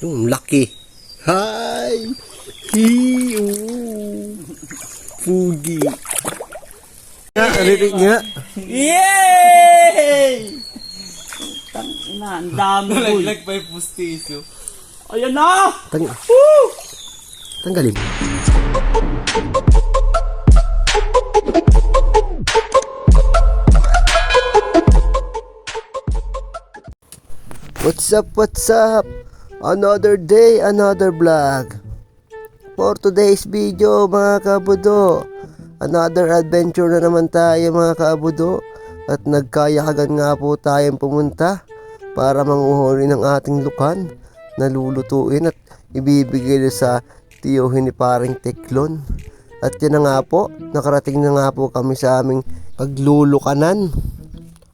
Yung laki. Hi! Hiyo! Fugi. Nga, arinig nga. Yay! Tangina, ang dami boy. Nalaglag pa yung pustiso. Ayan na! Tang Tanggalin. What's up, what's up? Another day, another vlog. For today's video, mga kabudo, another adventure na naman tayo, mga kabudo. At nagkayahagan nga po tayong pumunta para manguhuli ng ating lukan na lulutuin at ibibigay sa tiyuhin ni paring Teklon. At yan na nga po, nakarating na nga po kami sa aming paglulukanan.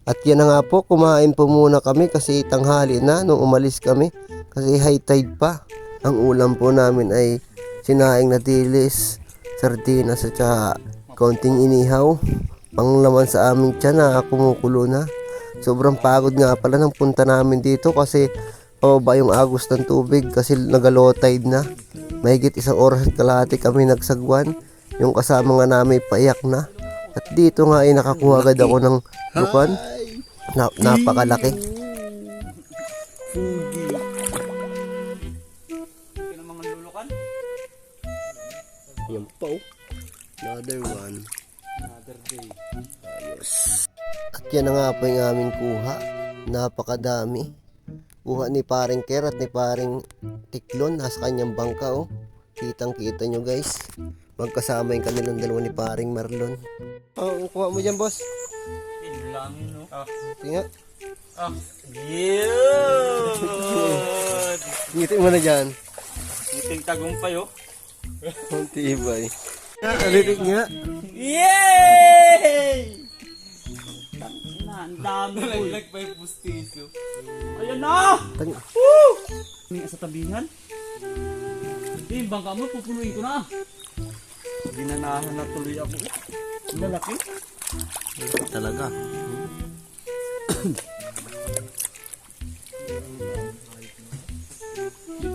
At yan na nga po, kumain po muna kami kasi tanghali na nung umalis kami. Kasi high tide pa. Ang ulam po namin ay sinaing na dilis, sardinas at saka konting inihaw. Panglaman sa aming tiyan na kumukulo na. Sobrang pagod nga pala ng punta namin dito kasi pababa yung agos ng tubig kasi nagalow tide na. Mahigit isang oras at kalahati kami nagsagwan. Yung kasama nga namin paiyak na. At dito nga ay nakakuha agad ako ng lukan. Na, napakalaki. Another one. Another day. At yan na nga po yung aming kuha. Napakadami. Kuha ni paring Ker at ni paring Tiklon. Nasa kanyang bangka oh. Kitang kita nyo guys. Magkasama yung kanilang dalawa ni paring Marlon. Oh, kuha mo dyan boss. Yun lang yun, no? Ah. Tinga. Ah. Yun! Ngitin mo na dyan. Iting tagumpay, oh. Ang tibay. Nga, arinig nga. Yay! Ang dami pa yung pustiso. Ayan na! Tang- Woo! May sa tabingan. Hindi, yung bangka mo, pupunuin ko na. Ginanahan na tuloy ako. Ang lalaki. Talaga.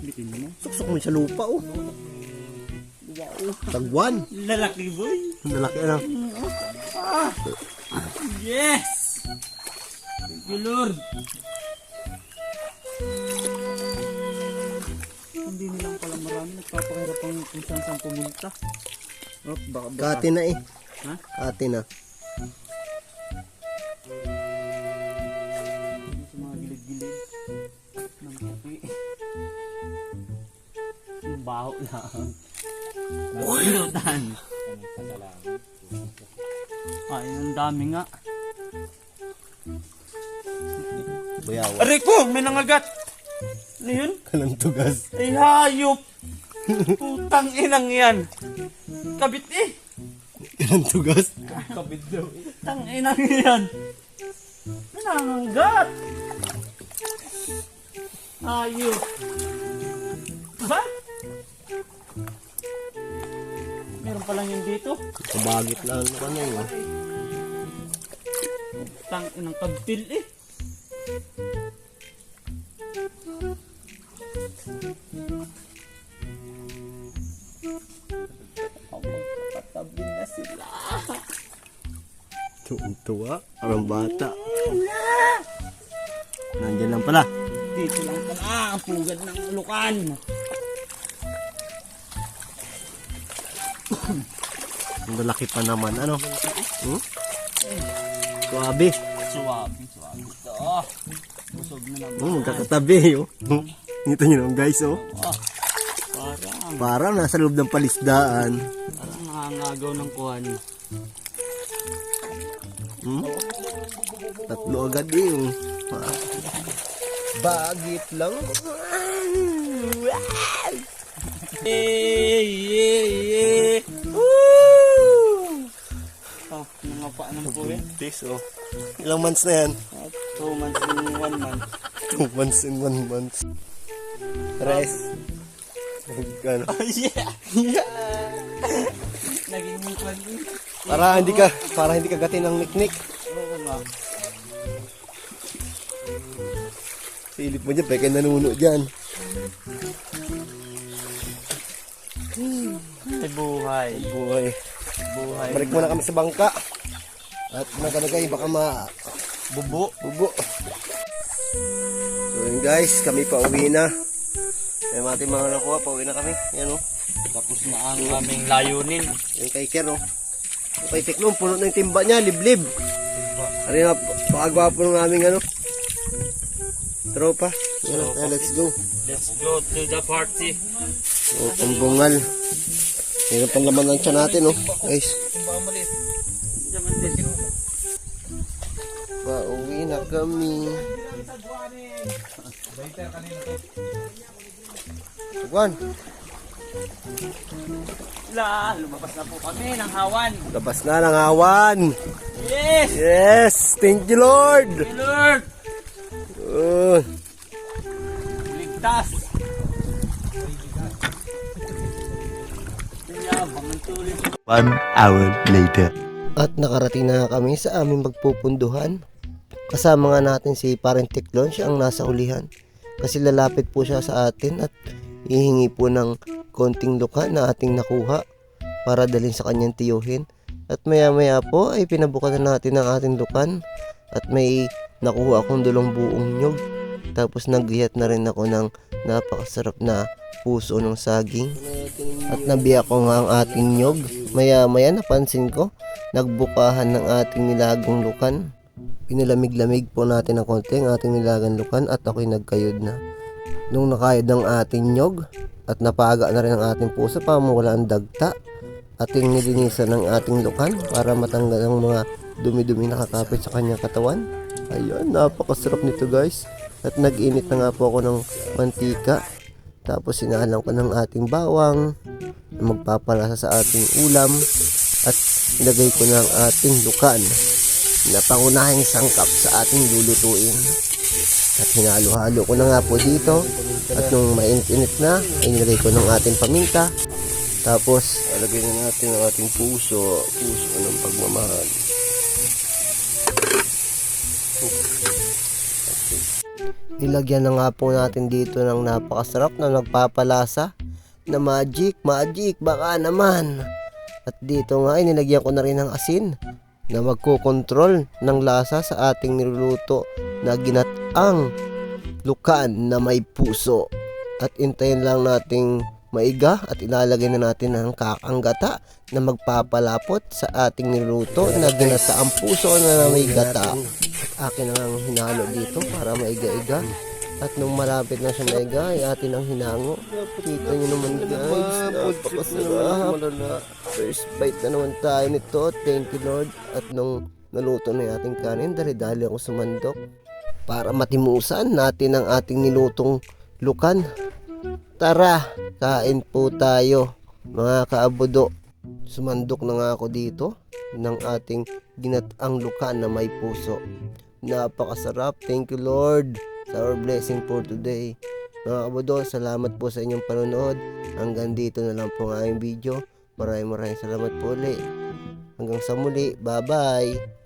Bitin mo. Suksok mo sa lupa oh. Tagwan. Lalaki boy. Lalaki ano. Yes! Thank you, Lord. Hindi nilang pala marami. Nagpapahirap ang kung saan saan pumunta. Oh, baka baka. Kati na eh. Ha? Kati na. Yung baho lang. Bulutan. Ay, ang dami nga. Bayawa. Aray ko! May nangagat! Ano yun? Kalang tugas. Ay, hayop! Putang inang yan! Kabit eh! Kalang tugas. Kabit daw. Putang inang yan! May nangagat! Hayop! Pa lang yun dito. Kabagit lang ano ano yun. Putang inang kabtil eh! Katabi na sila. Tuwa. Ang bata. Nandiyan lang pala. Dito lang pala ang pugad ng lukan. Ang lalaki pa naman. Ano? Hmm? Suabe. Suwabi, suwabi. Ito. Busog na naman. Hmm, magkakatabi. Oh. Hmm. Ngito nyo naman guys. Oh. Ah, parang, Parang nasa loob ng palisdaan. parang nangangagaw ng kuhan. Hmm? Tatlo agad eh. Oh. Ah. Bagit lang. Yay! Yay! Yay! Woo! Oh, mga pa ng puwin. This oh. Ilang months na yan? Oh, two months and one month. Two months and one month. Rest. Ano? Oh, yeah! Yeah! Naging din. Para hindi ka para hindi ka gatin ng niknik. Oo nga. Silip mo dyan, peke nanuno dyan. Buhay. Buhay. Buhay. Balik muna kami sa bangka. At nakalagay baka ma Bubo. bubo. So yun guys, kami pa uwi na. May mga ating mga nakuha, pa uwi na kami. Yan o. Tapos na ang aming layunin. Yung kay Ker o. Yung kay Teklong, puno yung timba niya, liblib. Ano na, pakagwapo ng aming ano. Tropa. Eh, let's go. Let's go to the party. O, pambungal. Meron pang laman ng tiyan natin o. Guys, pauwi na kami. Juan, La, lumabas na po kami ng hawan. labas na ng awan. Yes! Yes! Thank you, Lord! Lord! One hour later. at nakarating na kami sa aming magpupunduhan. Kasama nga natin si Parent Tiklon, siya ang nasa ulihan. Kasi lalapit po siya sa atin at hihingi po ng konting luka na ating nakuha para dalhin sa kanyang tiyuhin. At maya maya po ay pinabukan na natin ang ating lukan at may nakuha akong dulong buong nyog. Tapos naghiyat na rin ako ng napakasarap na puso ng saging. At nabiyak ko nga ang ating nyog. Maya maya napansin ko, nagbukahan ng ating nilagang lukan. Pinilamig-lamig po natin ng konti ang ating nilagang lukan at ako'y nagkayod na. Nung nakayod ang ating nyog at napaga na rin ang ating puso para mawala ang dagta, ating nilinisan ng ating lukan para matanggal ang mga dumi-dumi na kakapit sa kanyang katawan. Ayun, napakasarap nito guys. At nag-init na nga po ako ng mantika. Tapos sinahalang ko ng ating bawang na magpapalasa sa ating ulam at ilagay ko ang ating lukan na pangunahing sangkap sa ating lulutuin. At hinalo-halo ko na nga po dito at nung mainit-init na, ay nilagay ko ng ating paminta. Tapos, alagay na natin ang ating puso, puso ng pagmamahal. Nilagyan na nga po natin dito ng napakasarap na nagpapalasa na magic, magic, baka naman. At dito nga ay nilagyan ko na rin ng asin na magkokontrol ng lasa sa ating niluluto na ginataang lukan na may puso. At intayin lang nating maiga at ilalagay na natin ang kakanggata na magpapalapot sa ating niluto na ginataang puso na may gata. At akin ang hinalo dito para maiga-iga. At nung malapit na siya maiga, ay atin ang hinango. Kita nyo naman guys, napakasarap. First bite na naman tayo nito. Thank you Lord. At nung naluto na yung ating kanin, dali-dali ako sumandok. Para matimusan natin ang ating nilutong lukan. Tara, kain po tayo mga kaabudo. Sumandok na nga ako dito ng ating ginataang lukan na may puso. Napakasarap. Thank you Lord sa our blessing for today. Mga kabudo, salamat po sa inyong panonood. Hanggang dito na lang po ang aming video. Maraming maraming salamat po ulit. Hanggang sa muli. Bye-bye.